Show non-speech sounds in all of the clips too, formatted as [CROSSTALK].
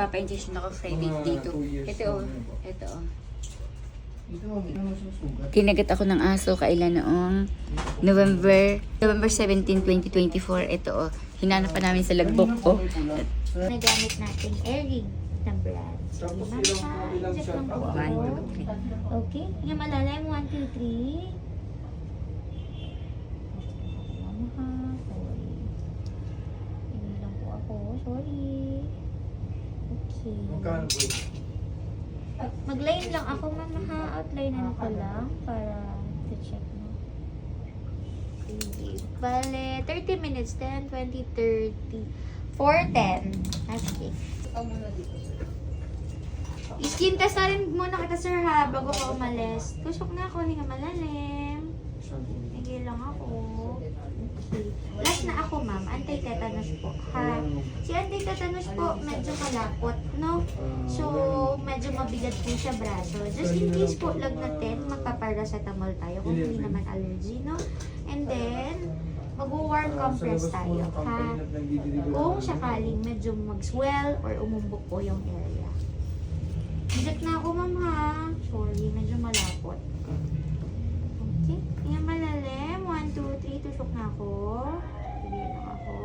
magpapa-injection ako Friday Mga dito. two years Ito na oh. ano po. Ito oh. Ito, may ano susugat. Kinagat ako ng aso kailan noong November November 17, 2024. Ito oh. Hinanap pa namin sa lagbook ko. Nagamit natin airing na brand. Sige, Tapos ma'am, ilang- ha? ilang Check shot lang pa po ba? One, ako. two, three. Okay. Yung malalim. One, two, three. Ma'am, ha? Sorry. Hindi lang po ako. Sorry. Okay. Magkano po? Mag-line lang ako, ma'am, ha? Outlinean ko lang para to check mo. Sige. Bale, 30 minutes, 10, 20, 30. 410. Okay. Skin test na rin muna kita, sir, ha? Bago ka umalis. Tusok na ako, hinga malalim. Higil lang ako. Okay. Last na ako, ma'am. Anti-tetanus po, ha? Si anti-tetanus po, medyo malapot, no? So, medyo mabigat po siya braso. Just in case po lagnatin, magpa-paracetamol tayo kung hindi naman allergy, no? And then, mag-warm compress tayo, ha? Kung sakaling medyo mag-swell or umumbok po yung area. Bigat na ako, ma'am, ha? Sorry, medyo malapot. Okay. Tingnan malalim. 1, 2, 3. Tusok na ako. Sige lang ako.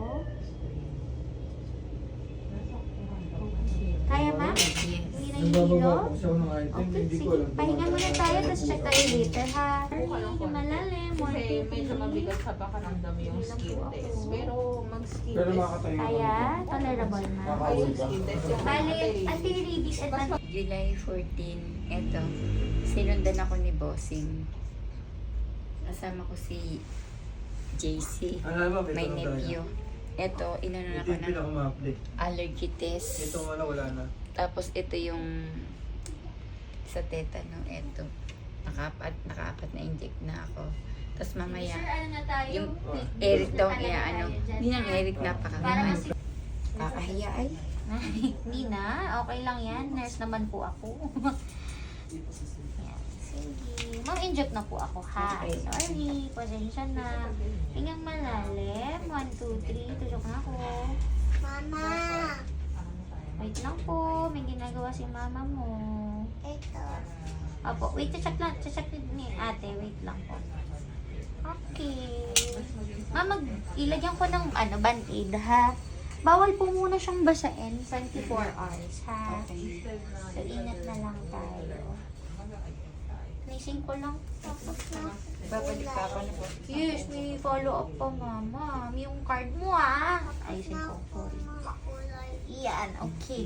Okay. Kaya, ma'am? Hindi na Nagbababa hihilo? po kasi ako ng item, Okay, hindi ko sige. alam. Pahinga muna tayo, tapos check tayo later, ha? Tingnan malalim. 1, Kasi 2, medyo 3. mabigat sa pakiramdam yung skin test. Pero mag-skin Pero test. makakatayo ka Kaya, tolerable, ma'am. Ay, yung skin test yung Bale, anti-rabies. and anti July 14, eto. Sinundan ako ni Bossing. Kasama ko si JC, Ano ba, may nephew. Eto, inano na ng pinaka-ma-update. allergy test. Ito wala, wala na. Tapos ito yung sa tetano, eto. Nakapat, nakaapat na inject na ako. Tapos mamaya, Sir, ano na tayo? yung May- Eric daw niya, ano, hindi nang Eric Para napakagaman. kasi Kakahiya ay. [LAUGHS] Hindi na, okay lang yan. Nurse naman po ako. [LAUGHS] yan, sige. Ma'am, inject na po ako, ha? Okay. Sorry, pasensya na. Hingang malalim. 1, 2, 3. Tusok na ako. Mama! Wait lang po. May ginagawa si mama mo. Ito. Opo, wait, check lang. Check ni ate. Wait lang po. Okay. Ma'am, mag ilagyan ko ng ano, band-aid, ha? Bawal po muna siyang basain 24 hours, ha? Okay. So, ingat na lang tayo. Nising ko lang. Tapos na. Babalik pa ako na po. Yes, may follow-up pa, mama. Yung card mo, ah. Ayusin ko. Sorry. Iyan, okay.